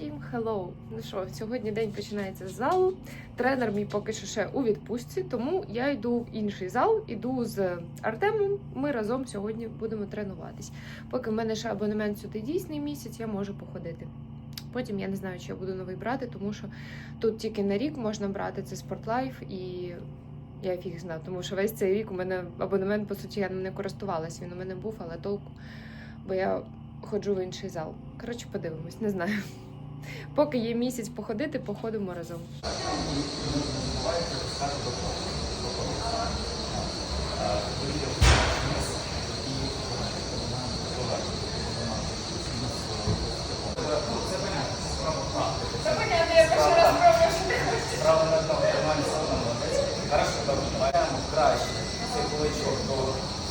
Всім hello! Ну що, сьогодні день починається з залу. Тренер мій поки що ще у відпустці, тому я йду в інший зал, іду з Артемом. Ми разом сьогодні будемо тренуватись. Поки в мене ще абонемент сюди дійсний місяць, я можу походити. Потім я не знаю, чи я буду новий брати, тому що тут тільки на рік можна брати це Спортлайф і. Я фіг знав, тому що весь цей рік у мене абонемент, по суті, я ним не користувалась. Він у мене був, але толку, бо я ходжу в інший зал. Коротше, подивимось, не знаю. Поки є місяць походити, походимо разом. Хорошо, добре, давай краще. Цей кулачок до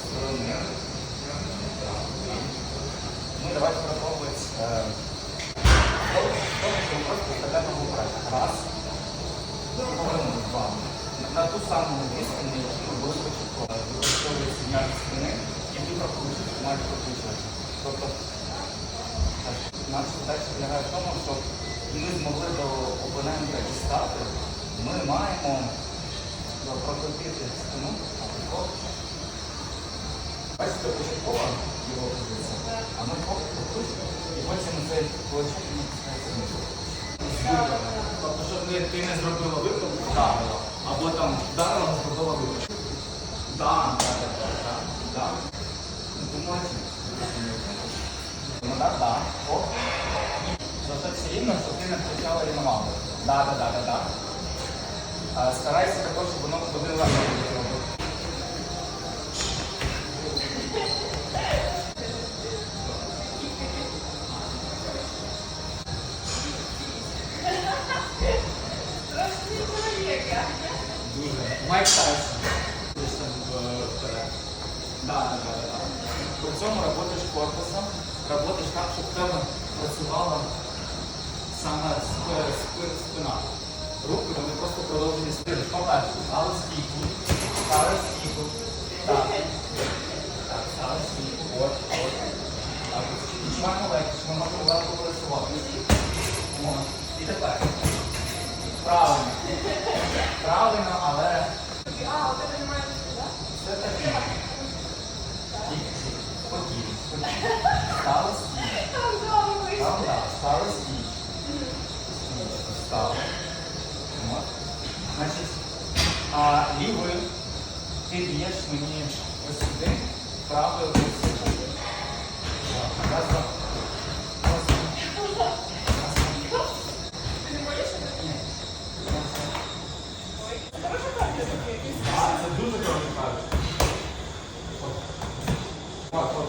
сторони. Ну, давайте пробовать. Э, просто колено убрать. Раз. Повернути. Два. На ту саму відстань, на яку ми були початково. Використовується м'яч спини, і ти прокручуєш, маєш прокручувати. Тобто, наша задача полягає в тому, щоб ми змогли до опонента дістати, ми маємо прокрутити спину. Бачите, початкова його позиція, а ми поки прокрутимо, і потім цей вниз. Тобто, щоб ти, ти не зробила випадку, вдарила, або там вдарила, зробила випадку. Так, так, так, так, так. Думайте. Ну, так, так. Оп. Зато все рівно, щоб ти не кричала рівновагу. Так, так, так, так, так. Старайся також, щоб воно ходило на робити. Дуже. Майк Тайсон. Десь там е, вперед. Да, да, да, да. При цьому працюєш корпусом, працюєш так, щоб в тебе працювала саме сп- сп- спина. Руки вони просто продовжені спини. По-перше, стали стійку, стали стійку. Так. Так, стали стійку. От, от. Так, відчуваємо легше, ми можемо легко працювати. О. І тепер. Правильно. Правильно, але. Це таке. Тільки спокійно, спокійно. Стали стійку. Там, так, стали стійку. Стійку, стали. От. Значить, а лівою ти б'єш мені ось сюди, правою ось сюди. Так, Раз, два. Раз, два. Раз, два. Ні. Раз, два. А, це дуже хороший кажеш. От. Так, от.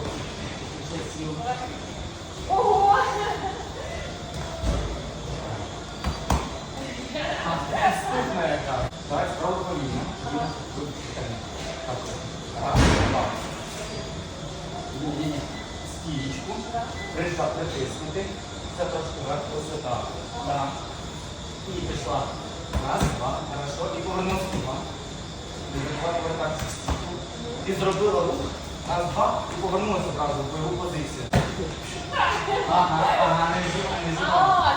Ще сіл. А, Наступна яка. Давай спробуй коліно. Коліно. Тут. Так. Раз, два. Ні, ні. Стієчку. Прийшла притиснути. Це трошки вверх висота. Так. І пішла. Раз, два. Хорошо. І повертатися в стійку. Ти зробила рух. Раз, два. І повернулася одразу в бойову позицію. Ага, ага, не зівай, не зівай.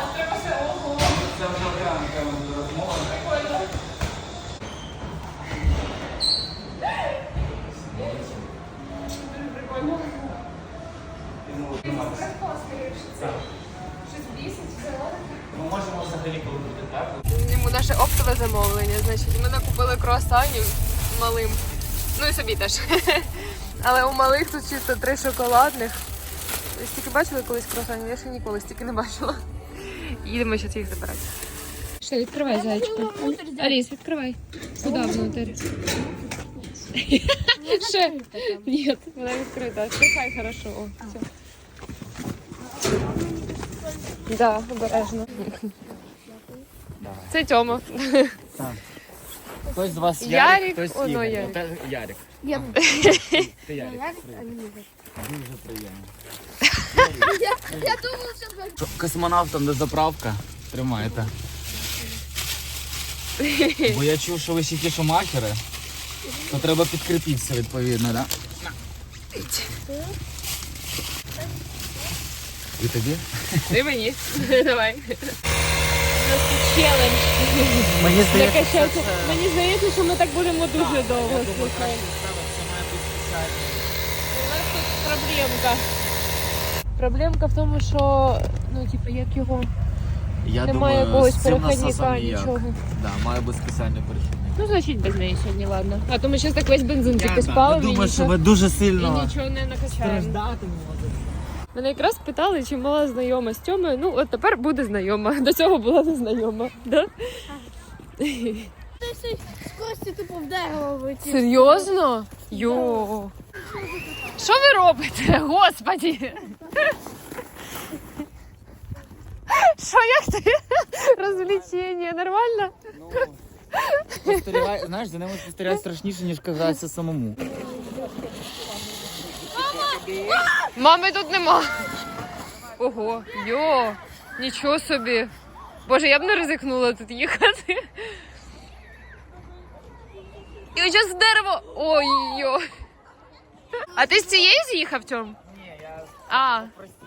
Круасанів малим. Ну і собі теж. Але у малих тут чисто три шоколадних. Ви стільки бачили колись круасанів? Я ще ніколи стільки не бачила. Їдемо зараз їх забирати. Що, відкривай зайчика. Аліс, відкривай. Куди внутрь? Ще? Ні, вона відкрита. Все хай хорошо. О, все. Да, обережно. Це Тьома. Хтось з вас Ярик, хтось оно Ігор. Ярик. Ярик. Я Ти Ярик. Дуже приємно. Я думав, що Космонавтам до заправка. Тримайте. Бо я чув, що ви ще ті шумахери, то треба підкріпитися відповідно? Да? І тобі? Ти мені. Давай. Тут челендж. Мені здається, Закачати. Мені здається, що ми так будемо дуже довго слухати. У нас тут проблемка. Проблемка в тому, що ну, типу, як його Я немає думаю, якогось з цим перехідника, насосом ніяк. нічого. Да, має бути спеціальний перехідник. Ну, значить, без неї сьогодні, ладно. А то ми зараз так весь бензин тільки Я спали думаю, що ми дуже і сильно нічого не накачаємо. страждатимемо. Мене якраз питали, чи мала знайома з Тьомою. Ну, от тепер буде знайома. До цього була не знайома. Да? В дерево витів. Серйозно? Йо. Що ви робите? Господі? Що як ти? Розвлечення, нормально? Спостерігай, знаєш, за ними спостерігати страшніше, ніж гратися самому. Мами тут нема. Ого, йо, нічого собі. Боже, я б не ризикнула тут їхати. І ось зараз в дерево. Ой, йо. А ти з цієї з'їхав, Тьом? Ні, я А, простіше.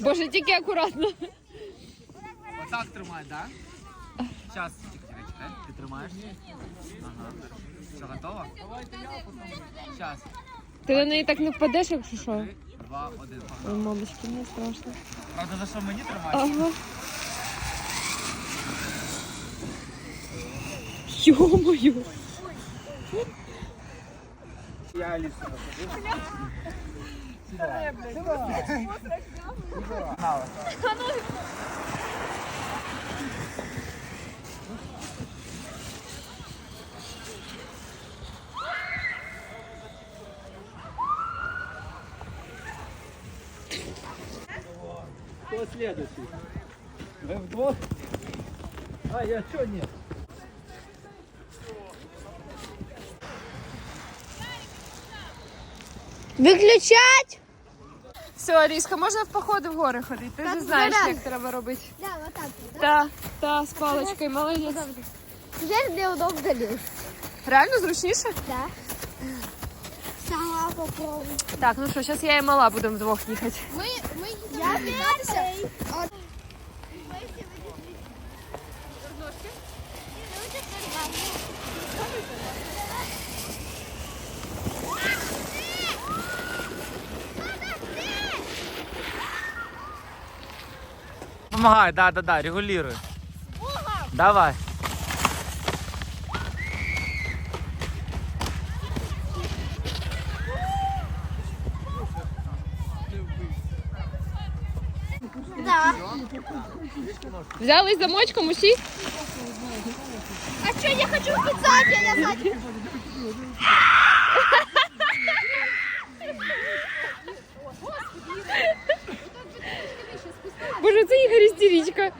Боже, тільки акуратно. Отак тримай, так? Да? Зараз, чекай, чекай. Ти тримаєш? Ага. Все, готово? Зараз. Ти на неї так не впадеш, якщо що. Два, один. Ой, мамочки, не страшно. Правда, за що мені тримаєш? Ага. Ё-моё. Я Алісу насадив. Кто следующий? Вы вдвох? А, я чё нет? Виключать! Все, Аріска, можна в походи в гори ходити. Ти Так, вже знаєш, зараз. як треба робити. Да, вот так. Та, та, з паличкою, молодець. Теперь мне удобно лезть. Реально зручніше? Да. Сама попробуй. Так, ну що, зараз я і мала будемо вдвох їхати. Мы, мы Я первый. Помогай, да, да, да, регулируй. Давай. Да. Взяли замочком усі? А что, я хочу пиццать, я сзади. Боже, це Ігор істеричка.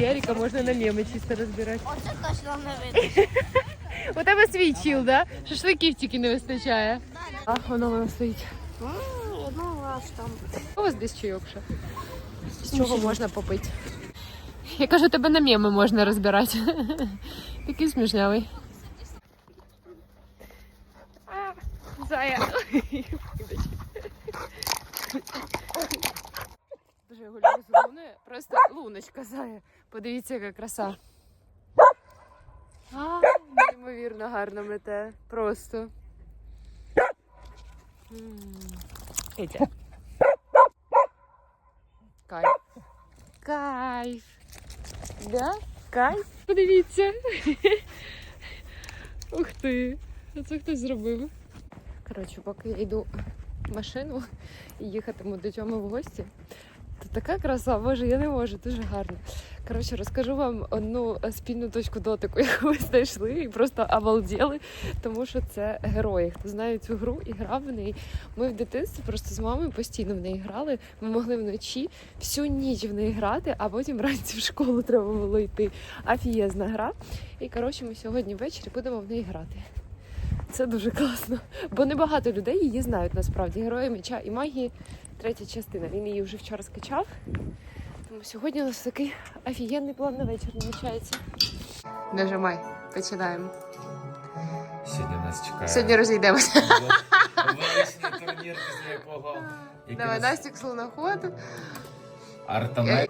Ярика можна на меми чисто розбирати. Оце точно не видно. У тебе свій чіл, да? Шашликів тільки не вистачає. А, воно воно стоїть. Вас там. У вас десь чайок ще? З чого можна попити? Я кажу, тебе на меми можна розбирати. Такий смішнявий. Зая. Дуже я гуляю з луною. Просто луночка зая. Подивіться, яка краса. А, неймовірно гарно мете. Просто. М. Кайф. Да? Кайф. Подивіться. Ух ти. Це хтось зробив. Коротше, поки я йду в машину і їхатиму до цьому в гості. То така краса, боже, я не можу, дуже гарно. Коротше, розкажу вам одну е, спільну точку дотику, яку ми знайшли, і просто обалділи, тому що це герої. Хто знає цю гру і грав в неї. Ми в дитинстві просто з мамою постійно в неї грали. Ми могли вночі всю ніч в неї грати, а потім вранці в школу треба було йти. Афієзна гра. І коротше, ми сьогодні ввечері будемо в неї грати. Це дуже класно. Бо небагато людей її знають насправді. Герої меча і магії. Третя частина. Він її вже вчора скачав. Тому сьогодні у нас такий офігенний план на вечір намічається. Нажимай, починаємо. Сьогодні нас чекає. Сьогодні розійдемося. Величний турнір, після якого. Давай, Настік слоноход. Артамай.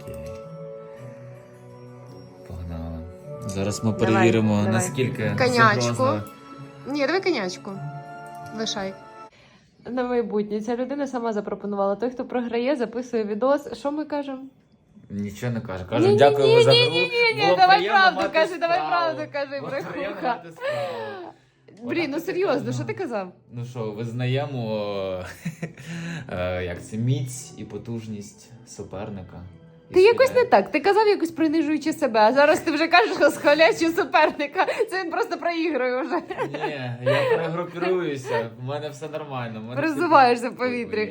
Окей. Погнали. Зараз ми перевіримо, давай. наскільки Конячку. Ні, давай конячку. Лишай. На майбутнє. Ця людина сама запропонувала. Той, хто програє, записує відос. Що ми кажемо? Нічого не каже. Ні, Каже, ні, дякуємо ні, за гру. ні, ні, ні, Було давай приємно правду мати кажи, давай справу. правду кажи, Було брехуха. приємно мати справу. Блін, ну серйозно, що ти казав? Ну що, визнаємо е, як це міць і потужність суперника. Ти якось не так. Ти казав якось принижуючи себе, а зараз ти вже кажеш схвалячи суперника. Це він просто проігрує вже. Ні, я перегрупіруюся, у мене все нормально. Розуваєшся мене в повітрі.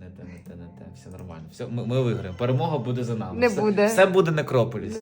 Не те, не те, не те, все нормально. Все, ми, ми виграємо. Перемога буде за нами. Не все, буде. Все буде некрополіс.